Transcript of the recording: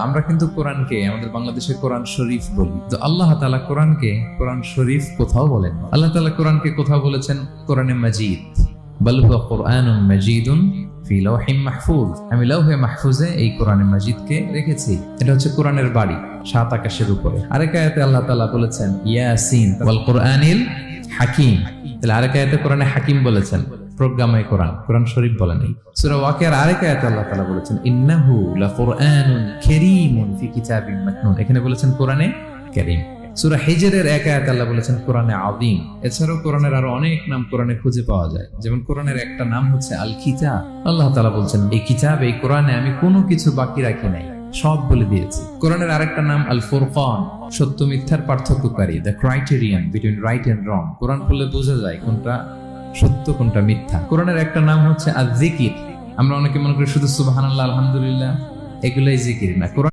আমরা কিন্তু কোরআনকে, আমাদের বাংলাদেশের কোরআন শরীফ বলি। তো আল্লাহ তালা কোরআনকে, কোরআন শরীফ কোথাও বলেন আল্লাহ তালা কোরআনকে কোথাও বলেছেন? কোরআনে মাজিদ। কোরআন আমি লাউহে মাহফুজে এই কোরআনে মাজিদকে রেখেছি। এটা হচ্ছে কোরআনের বাড়ি, সাত আকাশের উপরে। আরেক আয়াতে আল্লাহ তাআলা বলেছেন, ইয়াসিন ওয়াল কোরআনিল হাকিম। তাহলে আরেক আয়াতে কোরআনে হাকিম বলেছেন। প্রজ্ঞাময় কোরআন কোরআন শরীফ বলে নেই। সূরা ওয়াকিয়ার আরেক আয়াতে আল্লাহ তাআলা বলেছেন, ইন্নাহু লাকুরআনুন কারীমুন ফি কিতাবিন মাকনুন এখানে বলেছেন, কোরআনে কারীম। সূরা হিজরের এক আয়াত আল্লাহ বলেছেন, কোরআনে আযীম। এছাড়াও কোরআনের আরও অনেক নাম কোরআনে খুঁজে পাওয়া যায়। যেমন কোরআনের একটা নাম হচ্ছে আল কিতাব আল্লাহ তাআলা বলছেন, এই কিতাব, এই কোরআনে আমি কোনো কিছু বাকি রাখি নাই, সব বলে দিয়েছি। কোরআনের আরেকটা নাম আল ফুরকান সত্য মিথ্যার পার্থক্যকারী the criterion between right and wrong Quran পড়লে বোঝা যায় কোনটা সত্য কোনটা মিথ্যা? কোরআনের একটা নাম হচ্ছে আর জিকির আমরা অনেকে মনে করি শুধু সুবহানাল্লাহ, আলহামদুলিল্লাহ, এগুলোই জিকির না। কোরআন